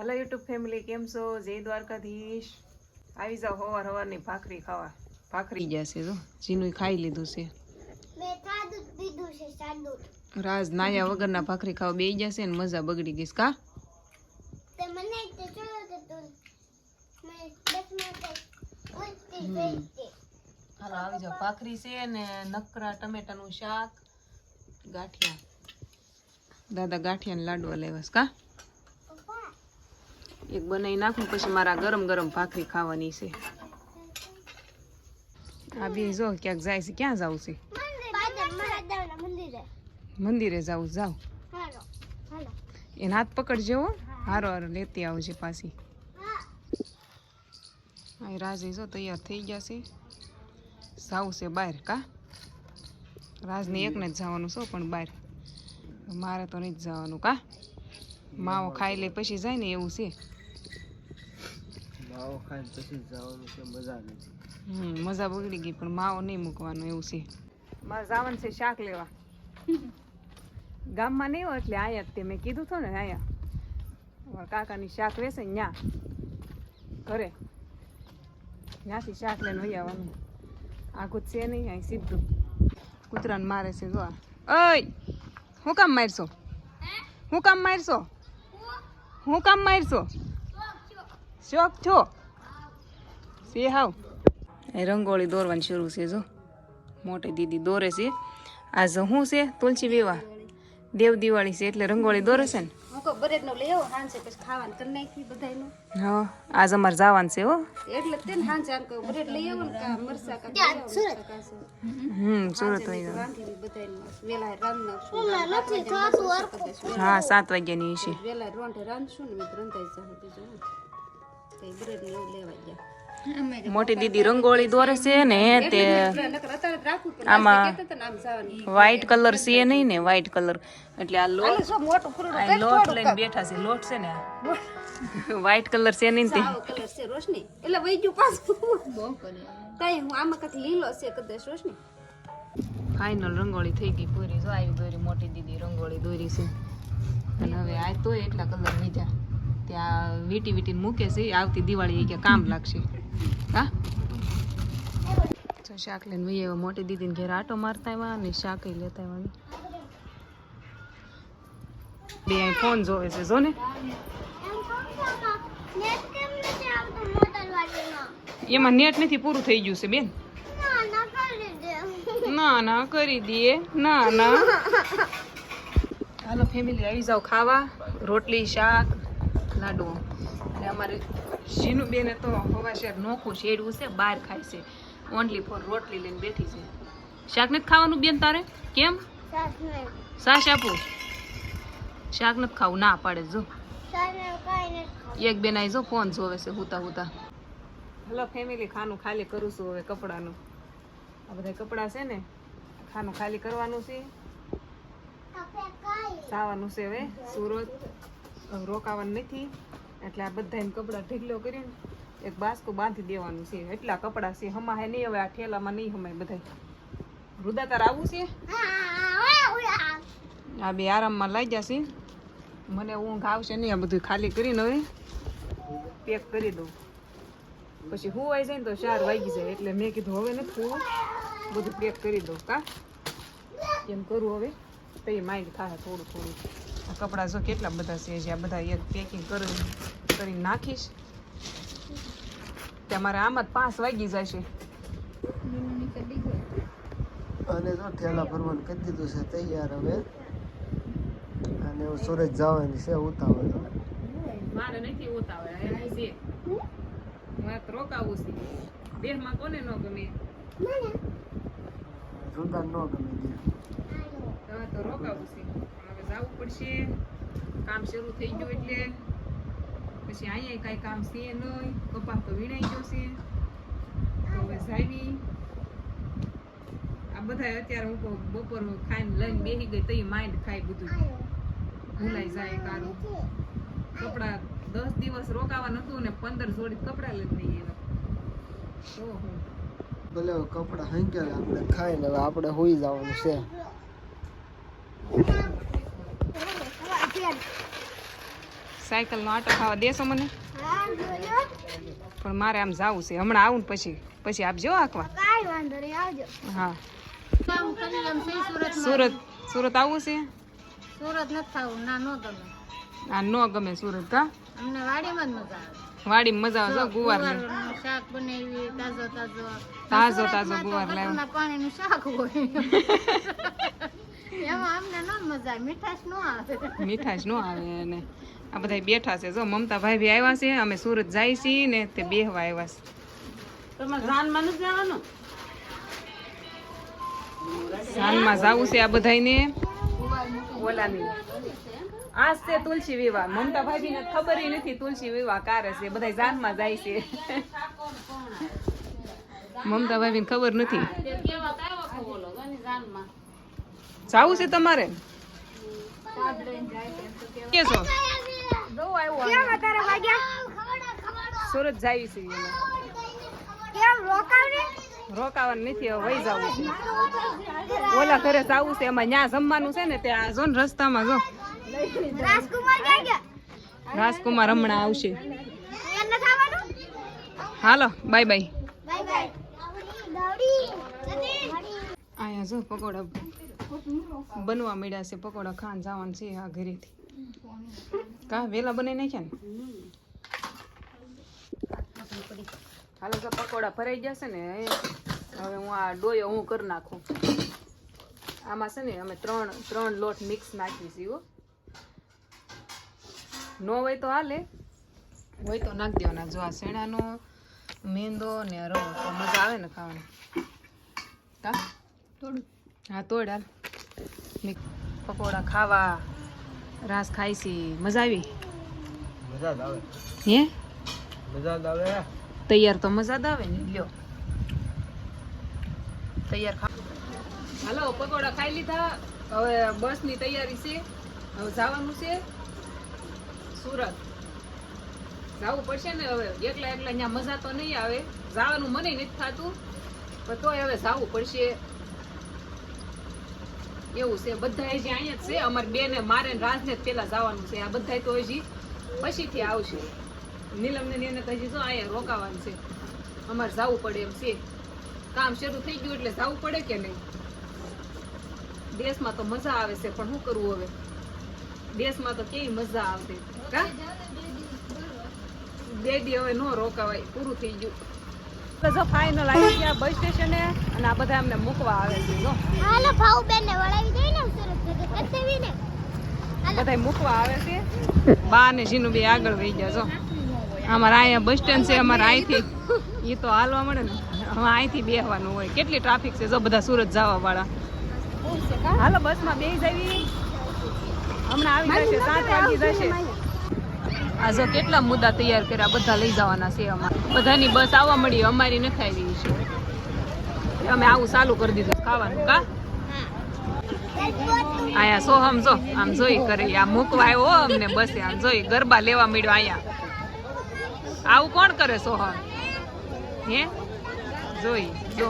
Hello YouTube family કેમ છો? જય દ્વારકાધીશ. આવી જાઓ હવાર હવારની ભાખરી ખાવા. ભાખરી. ગયા છે જો જીનું ખાઈ લીધું છે. રાજ નાયા વગરના ભાખરી ખાવા બે જશે ને મજા બગડી ગઈશ કા? હાલો આવી જાઓ. ભાખરી છે ને નકરા ટમેટાનું શાક ગાંઠિયા. દાદા ગાંઠિયા લાડવા લેવાસ કા? એક બનાવી નાખું, પછી મારા ગરમ ગરમ ભાખરી ખાવાની છે. આ બે જો ક્યાંક જાય છે, ક્યાં જવું છે? મંદિરે જાવું જાવ એને હાથ પકડજો હો. હારો હારો લેતી આવજે પાછી. હા આ રાજ જો તૈયાર થઈ ગયા છે. જવું છે બહાર, કા? રાજને એકને જ જવાનું છો પણ બહાર. મારે તો નહીં જવાનું, કા? માવો ખાઈ લે, પછી જાય ને એવું છે. માવો ખાઈને પછી જવાનું છે મજા નથી. હમ મજા બગડી ગઈ પણ માવો નહીં મૂકવાનો એવું છે. મારે જવાનું છે શાક લેવા. ગામમાં નહીં હોય એટલે આયા જ તે. મેં કીધું હતું ને આયા. કાકાની શાક વેસે ને ન્યા. ઘરે. ત્યાંથી શાક લઈને વહી આવવાનું. આખું જ છે નહીં અહીં સીધું. કૂતરાને મારે છે જો. ઓય! હું કામ મારશો? હું? કામ મારશો? હું કામ મારશો? શોખ છો? સે હાવ. એ રંગોળી દોરવાની શરૂ છે જો. મોટી દીદી દોરે છે. આજ શું છે? તુલસી વિવાહ. દેવ દિવાળી છે એટલે રંગોળી દોરે છે ને? હું હા આજ અમારે જવાનું છે હો. હમ સુરત હા સાત વાગ્યાની છે. તો બ્રેડ ને એવું લેવા ગયા. મોટી દીદી રંગોળી દોરે છે ને તે આમાં વ્હાઈટ કલર છે નહીં ને વ્હાઈટ કલર એટલે આ લોટ લોટ લઈને બેઠા છે લોટ છે ને વ્હાઈટ કલર છે નહીં તે. આવો કલર છે રોશની. એટલે ગયું પાછું. તઈ હું આમાં કંઈક લીલો છે કદાચ રોશની. ફાઇનલ રંગોળી થઈ ગઈ પૂરી. જો આવી દોરી મોટી દીદી રંગોળી દોરી છે. અને હવે આ તો એટલા કલર લીધા. ત્યાં વીટી વીટી મૂકે છે આવતી દિવાળી કે કામ લાગશે. હા? તો શાક લઈને વહી આવ્યા, મોટી દીદીને ઘેર આટો મારતા આવ્યા અને શાક લેતા આવ્યા. બે અહીં ફોન જોવે છે, જો ને. એમ નેટ નથી પૂરું થઈ ગયું છે, બેન. ના ના, કરી દઈએ. ના ના. હાલો ફેમિલી આવી જાઓ ખાવા. રોટલી, શાક લાડુ. અને અમારે શીનું બેને તો હવા શેર નોખું શેડવું છે બહાર ખાય છે. ઓનલી ફોર રોટલી લઈને બેઠી છે. શાક નથી ખાવાનું બેન તારે? કેમ? સાસ આપું. શાક નથી ખાવું ના પાડે જો. એક બેન આવી જો ફોન જોવે છે હુતા હુતા. હલો ફેમિલી ખાનું ખાલી કરું છું હવે કપડાનું. આ બધા કપડાં છે ને ખાનું ખાલી કરવાનું છે. ખાવાનું છે હવે સુરત. રોકાવાનું નથી. એટલે આ બધાને કપડાં ઢીકલો કરીને એક બાસ્કો બાંધી દેવાનું છે. એટલા કપડાં છે. હમાહે નહીં, હવે આ ઠેલામાં નહીં હમાય બધા રુદા તાર આવું છે? આ બે આરામમાં લઈ જશે મને ઊંઘ આવશે નહીં, આ બધું ખાલી કરીને હવે પેક કરી દઉં. પછી હું આવી જાય ને તો ચાર વાગી જાય. એટલે મેં કીધું હવે નથી હું બધું પેક કરી દઉં, કા? એમ કરું હવે. તો એ માઇન્ડ થાય થોડું થોડું. કપડાં જો કેટલા બધા છે જે આ બધા એક પેકિંગ કરી કરી નાખીશ. તમારે આમ જ પાંચ વાગી જશે. અને તો ઠેલા ભરવાનું કરી દીધું છે તૈયાર હવે. અને હું સુરત જવાની છે ઉતાવળ મારે નથી ઉતાવળ છે. મારે રોકાવું છે. દેહમાં કોને ન ગમે? જુદા ન ગમે દે હવે તો રોકાવું છે. જવું પડશે. કામ શરૂ થઈ ગયું એટલે પછી અહીંયા કાંઈ કામ છે નહીં. કપાસ તો વીણાઈ ગયો છે. તો હવે જાવી. આ બધા અત્યારે હું બપોર ખાઈને લઈને બેસી ગઈ તો માઇન્ડ ખાય બધું. ભૂલાઈ જાય કારું. કપડા દસ દિવસ રોકાવા નતું ને પંદર જોડી કપડા લઈને નહીં આવ્યા. તો હું. ભલે કપડા હંકેલા આપણે ખાઈને હવે આપણે હોઈ જવાનું છે. સાયકલનો આટો ખાવા દેશો મને? પણ મારે આમ જાવું છે. હમણાં આવું ને પછી પછી આપજો આખવા કાંઈ વાંધો નહીં આવજો. હા. સુરત સુરત આવું આવવું છે? સુરત નથી થવું ના નો ગમે. આ નો ગમે સુરત કા? અમને વાડીમાં જ મજા આવે. વાડીમાં મજા આવે ગુવાર શાક બનાવી તાજો તાજો. તાજો તાજો ગુવાર લાવ્યો. પાણીનું શાક હોય. મીઠાશ નો આવે. મીઠાશ અને આ બધા બેઠા છે. જો મમતા ભાઈ બી આવ્યા છે અમે સુરત જાય છીએ ને તે બેહવા આવ્યા છે. જાનમાં જાવું છે આ બધાને ઓલાની. આજ છે તુલસી વિવાહ. મમતા ભાભી ને ખબર ય નથી તુલસી વિવાહ કારે છે. બધા જાનમાં જાય છે. મમતા ભાભી ખબર નથી કેવા કાયો ખોલો ગની જાનમાં જાવું છે તમારે? કે છો? સુરત જાય છે. રોકાવાનું? નથી હવે વહી જવું છે. ઓલા ઘરે જવું છે એમાં ન્યા જમવાનું છે ને ત્યાં જો ને રસ્તામાં જો. રાજકુમાર હમણાં આવશે. હાલો બાય બાય. અહીંયા જો પકોડા. બનવા મળ્યા છે પકોડા ખાન જવાનું છે આ ઘરેથી. કા વેલા બનાવી નાખ્યા ને? હાલો તો પકોડા ભરાઈ જશે ને એ હવે હું આ ડોયો હું કરી નાખું. આમાં છે ને અમે ત્રણ ત્રણ લોટ મિક્સ નાખીએ છીએ હો. નો હોય તો હાલે. હોય તો નાખી દેવાના. જો આ શેણાનો મેંદો ને રવો તો મજા આવે ને ખાવાની. કા? હા તોડ હાલ. ને પકોડા ખાવા રાસ ખાઈશી મજા આવી? મજા જ આવે. હે? મજા જ આવે. તૈયાર તો મજા જ આવે ને લ્યો. તૈયાર ખા હાલો પકોડા ખાઈ લીધા. હવે બસની તૈયારી છે. હવે જવાનું છે સુરત. જવું પડશે ને હવે એકલા એકલા અહીંયા મજા તો નહીં આવે. જવાનું મને નથી થતું પણ તોય હવે જવું પડશે. એવું છે. બધા હજી અહીંયા જ છે. અમારે બે ને મારે ને રાજને જ પેલા જવાનું છે. આ બધા તો હજી પછીથી આવશે. નીલમ ને એને હજી જો અહીંયા રોકાવાનું છે. અમારે જવું પડે એમ છે. કામ શરૂ થઈ ગયું એટલે જવું પડે કે નહીં? દેશમાં તો મજા આવે છે પણ શું કરવું હવે? દેશમાં તો કેવી મજા આવતી? કા? બે દી હવે નો રોકાવાય. પૂરું થઈ ગયું. તો જો ફાઇનલ આવી ગયા બસ સ્ટેશને અને આ બધા અમને મૂકવા આવે છે જો. હાલો ભાઉ બેન ને વળાવી દઈ ને સુરત કસેવી ને. બધા મૂકવા આવે છે. બા ને જીનું બે આગળ વહી ગયા જો. અમારે અહીંયા બસ સ્ટેન્ડ છે અમારે અહીંથી. એ તો હાલવા મળે ને. હવે અહીંથી બેહવાનું હોય. કેટલી ટ્રાફિક છે જો બધા સુરત જવા વાળા હાલો બસમાં બે જવી. હમણાં આવી જશે સાત વાગી જશે. આ જો કેટલા મુદ્દા તૈયાર કર્યા, બધા લઈ જવાના છે અમારે. બધાની બસ આવવા મળી, અમારી નથી આવી છે. અમે આવું ચાલુ કરી દીધું ખાવાનું, કા? આયા આમ જો, આમ જોઈ કરે. આ મૂકવા આવ્યો અમને બસે, આમ જોઈ ગરબા લેવા મળ્યો અહીંયા આવું કોણ કરે સોહમ હે? જોઈ, જો.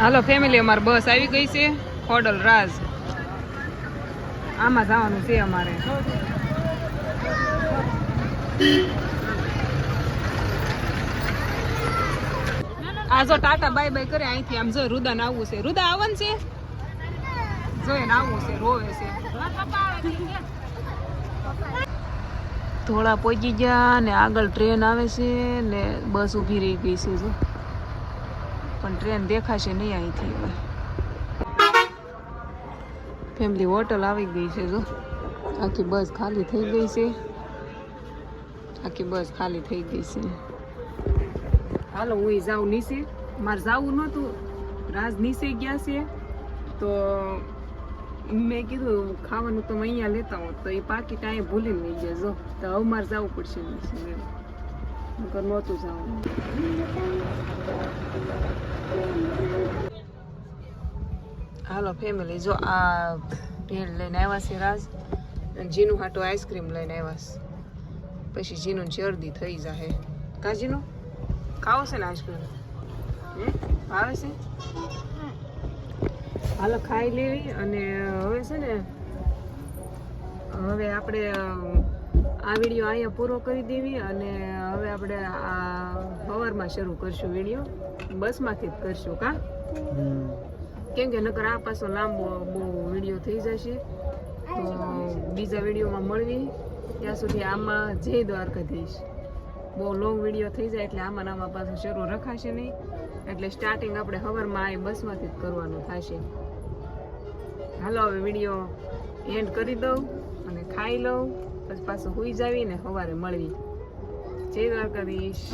હાલો ફેમિલી અમારી બસ આવી ગઈ છે. હોડલ રાજ. આમાં જવાનું છે અમારે. આ જો ટાટા બાય બાય કરે, અહીંથી આમ જો રુદન આવવું છે. રુદા આવવાનું છે? જોઈને આવવું છે, રોવે છે. થોડા પહોંચી ગયા ને આગળ ટ્રેન આવે છે ને બસ ઊભી રહી ગઈ છે, જો. પણ ટ્રેન દેખાશે નહીં અહીંથી હવે. ફેમિલી હોટલ આવી ગઈ છે જો. આખી બસ ખાલી થઈ ગઈ છે. આખી બસ ખાલી થઈ ગઈ છે. હાલો, હું જાઉં નીચે. મારે જાવું નહોતું. રાજ નીચે ગયા છે. તો મેં કીધું, ખાવાનું તમે અહીંયા લેતા હો તો એ પાકીટ અહીંયા ભૂલીને લઈ ગયા. જો, તો હવે મારે જવું પડશે નીચે. નહોતું જવાનું હાલો ફેમિલી જો આ ભેળ લઈને આવ્યા છે રાજ, અને જીનું હાટો આઈસ્ક્રીમ લઈને આવ્યા પછી જીનું શરદી થઈ જાહે. કા જીનું? ખાવો છે ને આઈસ્ક્રીમ? ભાવે છે? હાલો, ખાઈ લેવી, અને હવે છે ને, હવે આપણે આ વીડિયો અહીંયા પૂરો કરી દેવી, અને હવે આપણે આ સવારમાં શરૂ કરશું વીડિયો. બસમાંથી જ કરશું, કા. કેમ કે નકર આ પાછો લાંબો બહુ વીડિયો થઈ જશે. તો બીજા વિડીયોમાં મળવી. ત્યાં સુધી આમાં જય દ્વારકાધીશ. બહુ લોંગ વીડિયો થઈ જાય એટલે આમાં આમાં પાછું શરૂ રખાશે નહીં. એટલે સ્ટાર્ટિંગ આપણે સવારમાં આ બસમાંથી જ કરવાનું થશે. હાલો, હવે વીડિયો એન્ડ કરી દઉં અને ખાઈ લઉં. પછી પાછું સુઈ જાવી ને સવારે મળવી. જય દ્વારકાધીશ.